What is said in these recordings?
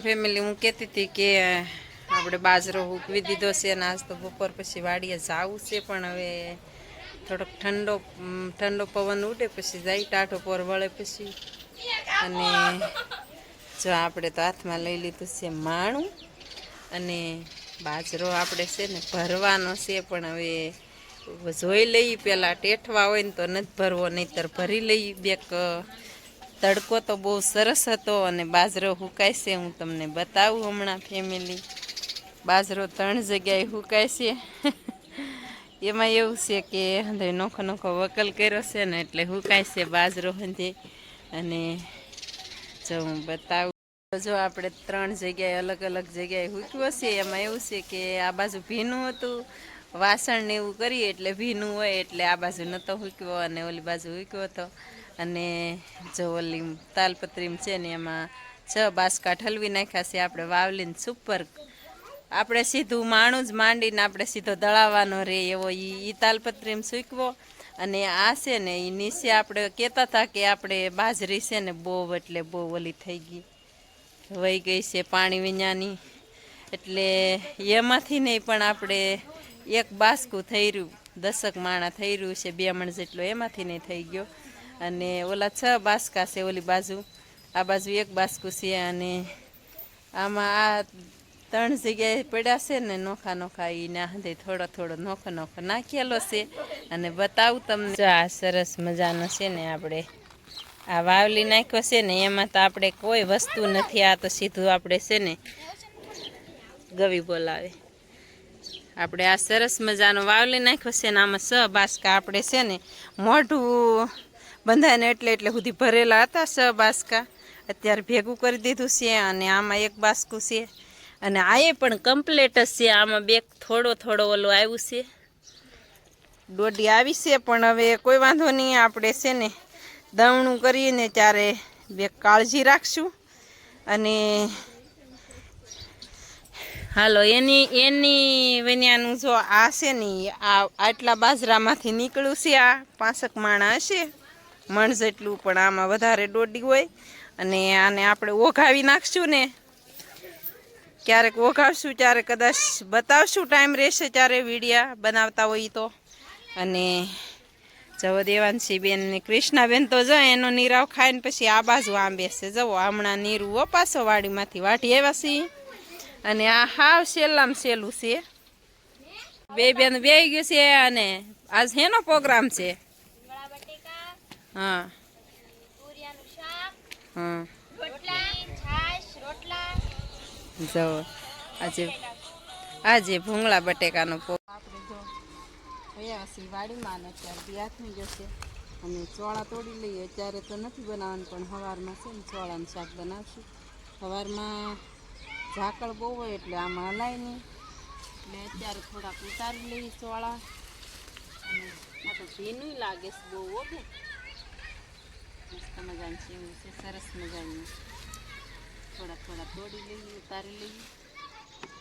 Family હું કહેતી હતી કે આપણે બાજરો હૂકવી દીધો છે અને આજ તો બપોર પછી વાડીએ જવું છે, પણ હવે થોડોક ઠંડો ઠંડો પવન ઉડે પછી જાય ટાઢો પોર વળે પછી. અને જો આપણે તો હાથમાં લઈ લીધું છે માણું, અને બાજરો આપણે છે ને ભરવાનો છે, પણ હવે જોઈ લઈએ પહેલાં ટેઠવા હોય ને તો નથી ભરવો, નહીંતર ભરી લઈએ, બેક તડકો તો બહુ સરસ હતો અને બાજરો હુકાય છે હું તમને બતાવું હમણાં ફેમિલી બાજરો ત્રણ જગ્યાએ હુકાય છે એમાં એવું છે કે નોખો નોખો વકલ કર્યો છે ને એટલે હુકાય છે બાજરો હંધે. અને જો હું બતાવું, જો આપણે ત્રણ જગ્યાએ અલગ અલગ જગ્યાએ હુક્યો છે, એમાં એવું છે કે આ બાજુ ભીનું હતું, વાસણ ને એવું કરીએ એટલે ભીનું હોય એટલે આ બાજુ નહોતો હૂક્યો અને ઓલી બાજુ હૂક્યો હતો. અને જો ઓલી તાલપત્રીમ છે ને એમાં છ બાસકા ઠલવી નાખ્યા છે આપણે વાવલીને સુપર. આપણે સીધું માણું જ માંડીને આપણે સીધો દળાવવાનો રે એવો એ તાલપત્રીમ સૂકવો. અને આ છે ને એ નીચે આપણે કહેતા હતા કે આપણે બાજરી છે ને બહુ એટલે બહુ ઓલી થઈ ગઈ. વહી ગઈ છે પાણી વિનાની. એટલે એમાંથી નહીં પણ આપણે એક બાસકું થઈ રહ્યું દસક માણા થઈ રહ્યું છે, બે મણ જેટલો એમાંથી નહીં થઈ ગયો. અને ઓલા છ બાસકા છે ઓલી બાજુ. આ બાજુ એક બાસકું છે અને આમાં આ ત્રણ જગ્યાએ પડ્યા છે ને નોખા નોખા એ ના થોડો થોડો નોખો નોખો નાખેલો છે અને બતાવું તમને. આ સરસ મજાનો છે ને આપણે આ વાવલી નાખ્યો છે ને એમાં તો આપણે કોઈ વસ્તુ નથી, આ તો સીધું આપણે છે ને ગવી બોલાવે. આપણે આ સરસ મજાનો વાવલી નાખ્યો છે ને આમાં સ બાસકા આપણે છે ને મોઢું બંધાઈને એટલે એટલે સુધી ભરેલા હતા સ બાસકા. અત્યારે ભેગું કરી દીધું છે અને આમાં એક બાસકું છે. અને આ એ પણ કમ્પ્લેટ જ છે. આમાં બે થોડો થોડો ઓલો આવ્યું છે. દોડી આવી છે, પણ હવે કોઈ વાંધો નહીં, આપણે છે ને દવણું કરીને ત્યારે બે કાળજી રાખશું. અને હાલો, એની એની વિન્યાનું જો આ છે ને, આ આટલા બાજરામાંથી નીકળ્યું છે, આ પાંસક માણા હશે. મણ જેટલું પણ આમાં વધારે દોડી હોય અને આને આપણે ઓઘાવી નાખશું ને. ક્યારેક ઓઘાવશું, ત્યારે કદાચ બતાવશું, ટાઈમ રહેશે ત્યારે વિડીયા બનાવતા હોય તો. અને જવો દેવાંશી બેન ને કૃષ્ણાબેન તો જો એનો નીરાવ ખાઈને પછી આ બાજુ આમ બેસે. જવો હમણાં નીરું વપાસો વાડીમાંથી વાટી આવ્યા છીએ અને આ હાવ સહેલામ સહેલું છે. બે બેન બે ગયું છે અને આજ હેનો પ્રોગ્રામ છે. હા. પૂરિયાનું શાક હા. રોટલી છાશ રોટલા જવો આજે આજે ભૂંગળા બટેકાનો પો આપણે જો ગયા છીએ વાડીમાં અને અત્યારે બિયાથમી જશે અને ચોળા તોડી લઈએ. અત્યારે તો નથી બનાવવાનું પણ સવારમાં છે ને ચોળાનું શાક બનાવશું. સવારમાં ઝાકળ બહુ હોય એટલે આમાં હલાય નહીં એટલે અત્યારે થોડાક ઉતારી લઈએ ચોળા. અને આ તો ભીનું લાગે છે બહુ બેન. મસ્ત મજાનું સીવું છે સરસ મજાનું થોડા થોડા તોડી લઈએ ઉતારી લઈએ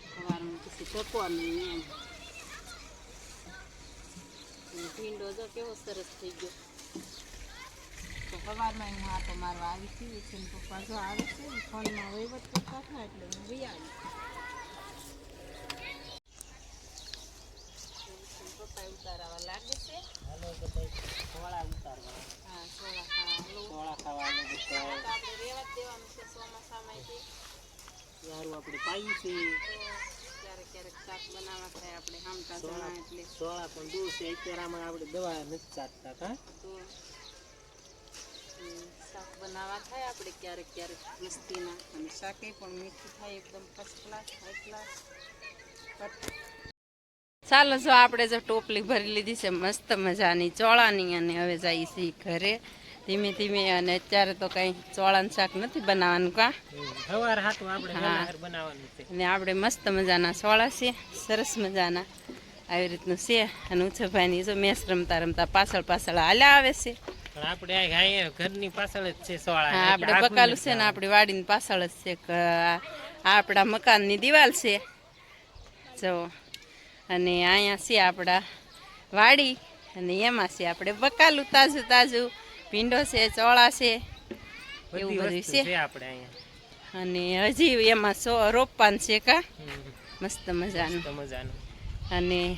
સવારમાં પછી ટકવાનું એમ ભીંડો જો કેવો સરસ થઈ ગયો તો સવારમાં હું તો મારવા આવી છું છે પપ્પા જો આવે છે ફોનમાં વહીવટ કરતા હતા એટલે હું બી આવી પપ્પા ઉતારવા લાગે છે સોળા ઉતારવા હા સોળા ખાવા સોળા ખાવાનું તો આપણે રેવા જ દેવાનું છે ચોમાસામાં તે પાઈ છે. ક્યારેક ક્યારેક શાક બનાવવા થાય આપણે હામતા જણા એટલે. સોળા પણ દૂર છે અત્યારે આમાં આપણે દવા નથી ચાટતા હા? શાક બનાવવા થાય આપણે ક્યારેક ક્યારેક મસ્તીના. અને શાકે પણ મીઠું થાય એકદમ ફર્સ્ટ ક્લાસ હાઈ ક્લાસ ચાલો જો આપણે જો ટોપલી ભરી લીધી છે મસ્ત મજાની ચોળાની અને હવે જઈએ છીએ ઘરે. ધીમે ધીમે અને અત્યારે તો કઈ ચોળાનું શાક નથી બનાવવાનું કા? અને આપણે મસ્ત મજાના સોળા છે સરસ મજાના. આવી રીતનું છે અને ઉછભાઈની જો મેસ રમતા રમતા પાછળ પાછળ હાલ્યા આવે છે. પણ આપણે ઘરની પાછળ જ છે સોળા આપણે બકાલું છે ને આપણી વાડીની પાછળ જ છે આ આપણા મકાનની દિવાલ છે. જો અને અહીંયા છે આપણા વાડી અને એમાં છે આપણે બકાલું તાજું તાજું ભીંડો છે ચોળા છે એવું બધું છે. આપણે અને હજી એમાં સો રોપવાનું છે કા? મસ્ત મજાનું. મજાનું. અને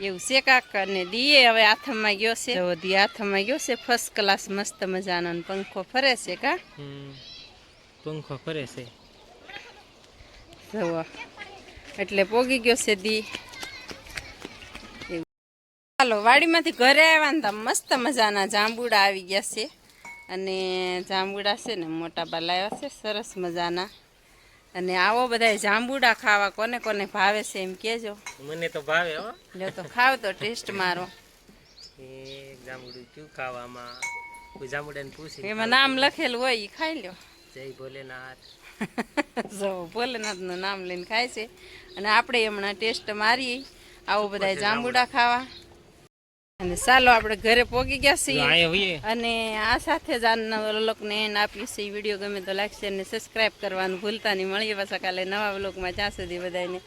એવું છે કાક? અને દીએ હવે હાથમાં ગયો છે. તો દી હાથમાં ગયો છે ફર્સ્ટ ક્લાસ મસ્ત મજાનો પંખો ફરે છે કા? હમ. પંખો ફરે છે. એટલે પોગી ગયો છે દી. ચાલો વાડીમાંથી ઘરે આવ્યા ને મસ્ત મજાના જાંબુડા આવી ગયા છે. અને જાંબુડા છે ને મોટા લાવ્યા છે સરસ મજાના. અને આવો બધા જાંબુડા ખાવા કોને કોને ભાવે છે એમ કેજો મને તો ભાવે હો. લ્યો તો ખાવ તો ટેસ્ટ મારો. જાંબુડું કયું ખાવામાં જાંબુડાને પૂછી? એમાં નામ લખેલું હોય એ ખાઈ લ્યો. જય ભોલેનાથ. જો ભોલેનાથનું નામ લઈને ખાય છે. અને આપણે હમણાં ટેસ્ટ મારીએ. આવો બધા જાંબુડા? ખાવા. અને ચાલો આપણે ઘરે પોગી ગયા છીએ. અને આ સાથે જ આજના વ્લોગને એન્ડ આપીએ છીએ. વીડિયો ગમે તો લાઈક શેર ને સબસ્ક્રાઈબ કરવાનું ભૂલતા નહીં. મળીએ પાછા કાલે નવા વ્લોગમાં. જ્યાં સુધી બધાને